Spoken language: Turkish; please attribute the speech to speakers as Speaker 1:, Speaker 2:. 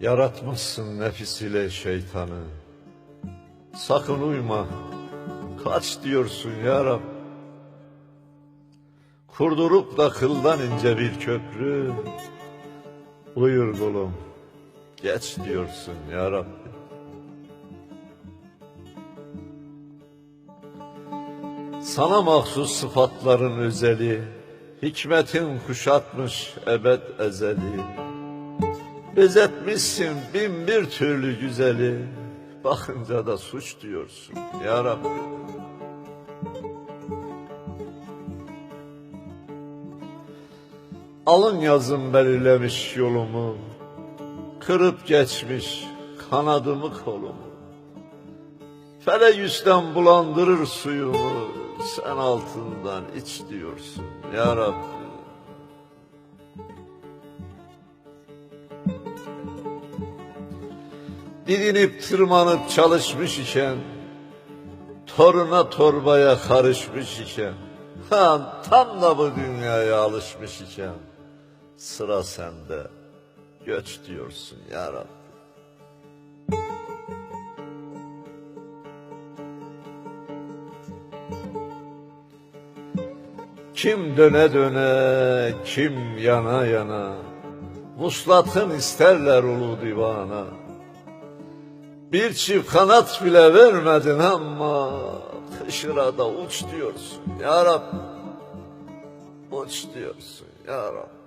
Speaker 1: Yaratmışsın nefis ile şeytanı. Sakın uyma, kaç diyorsun ya Rab. Kurdurup da kıldan ince bir köprü. Buyur kulum, geç diyorsun ya Rabbi. Sana mahsus sıfatların özeli, hikmetin kuşatmış ebed ezeli. Bezetmişsin bin bir türlü güzeli, bakınca da suç diyorsun ya Rabbi. Alın yazım belirlemiş yolumu, kırıp geçmiş kanadımı kolumu. Fele yüzden bulandırır suyumu, sen altından iç diyorsun ya Rabbi. Didinip tırmanıp çalışmış iken, toruna torbaya karışmış iken, ha, tam da bu dünyaya alışmış iken, sıra sende, göç diyorsun ya Rabbi. Kim döne döne, kim yana yana, Vuslatın isterler ulu divana. Bir çift kanat bile vermedin ama Hışırada uç diyorsun ya Rabbi. Uç diyorsun ya Rabbi.